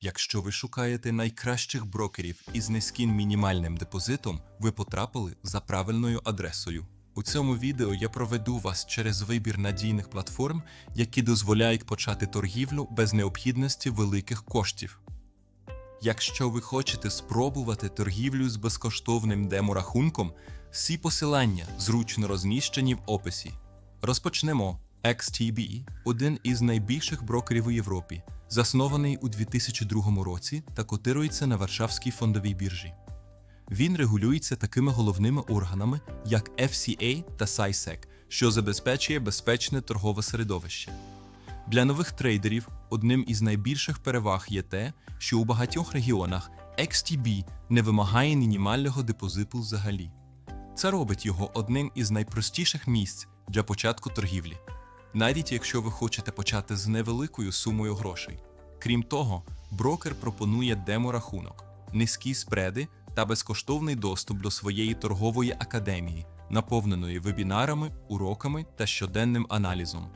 Якщо ви шукаєте найкращих брокерів із низьким мінімальним депозитом, ви потрапили за правильною адресою. У цьому відео я проведу вас через вибір надійних платформ, які дозволяють почати торгівлю без необхідності великих коштів. Якщо ви хочете спробувати торгівлю з безкоштовним деморахунком, всі посилання зручно розміщені в описі. Розпочнемо. XTB – один із найбільших брокерів у Європі, заснований у 2002 році та котирується на Варшавській фондовій біржі. Він регулюється такими головними органами, як FCA та SISEC, що забезпечує безпечне торгове середовище. Для нових трейдерів одним із найбільших переваг є те, що у багатьох регіонах XTB не вимагає мінімального депозиту взагалі. Це робить його одним із найпростіших місць для початку торгівлі, навіть якщо ви хочете почати з невеликою сумою грошей. Крім того, брокер пропонує деморахунок, низькі спреди та безкоштовний доступ до своєї торгової академії, наповненої вебінарами, уроками та щоденним аналізом.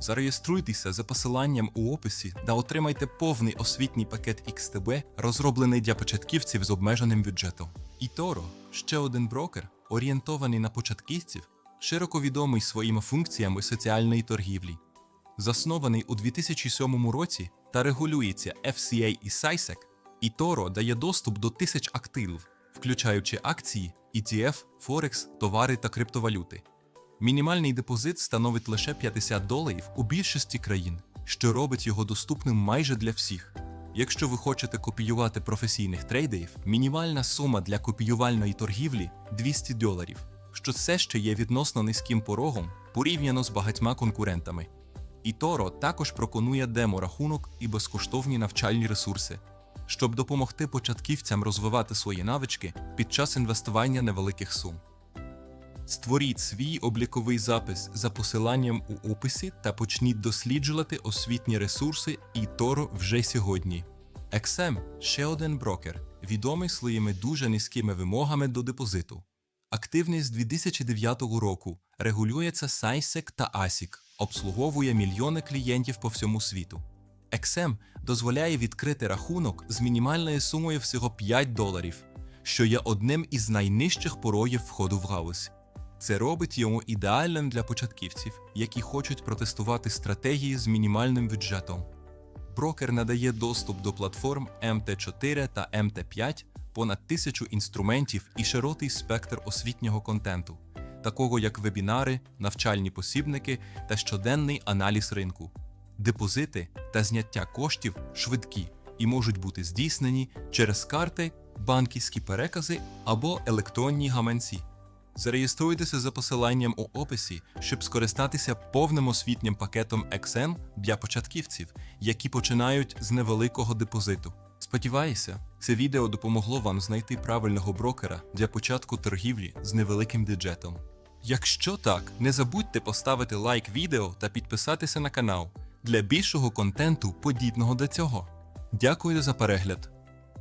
Зареєструйтеся за посиланням у описі та отримайте повний освітній пакет XTB, розроблений для початківців з обмеженим бюджетом. eToro – ще один брокер, орієнтований на початківців, широко відомий своїми функціями соціальної торгівлі. Заснований у 2007 році та регулюється FCA і SISEC, eToro дає доступ до тисяч активів, включаючи акції, ETF, Форекс, товари та криптовалюти. Мінімальний депозит становить лише 50 доларів у більшості країн, що робить його доступним майже для всіх. Якщо ви хочете копіювати професійних трейдерів, мінімальна сума для копіювальної торгівлі 200 доларів, що все ще є відносно низьким порогом порівняно з багатьма конкурентами. І Toro також пропонує демо-рахунок і безкоштовні навчальні ресурси, щоб допомогти початківцям розвивати свої навички під час інвестування невеликих сум. Створіть свій обліковий запис за посиланням у описі та почніть досліджувати освітні ресурси і Торо вже сьогодні. XM – ще один брокер, відомий своїми дуже низькими вимогами до депозиту. Активний з 2009 року, регулюється SISEC та ASIC, обслуговує мільйони клієнтів по всьому світу. XM дозволяє відкрити рахунок з мінімальною сумою всього 5 доларів, що є одним із найнижчих порогів входу в галузь. Це робить йому ідеальним для початківців, які хочуть протестувати стратегії з мінімальним бюджетом. Брокер надає доступ до платформ MT4 та MT5, понад тисячу інструментів і широкий спектр освітнього контенту, такого як вебінари, навчальні посібники та щоденний аналіз ринку. Депозити та зняття коштів швидкі і можуть бути здійснені через карти, банківські перекази або електронні гаманці. Зареєструйтеся за посиланням у описі, щоб скористатися повним освітнім пакетом XN для початківців, які починають з невеликого депозиту. Сподіваюся, це відео допомогло вам знайти правильного брокера для початку торгівлі з невеликим бюджетом. Якщо так, не забудьте поставити лайк відео та підписатися на канал для більшого контенту, подібного до цього. Дякую за перегляд!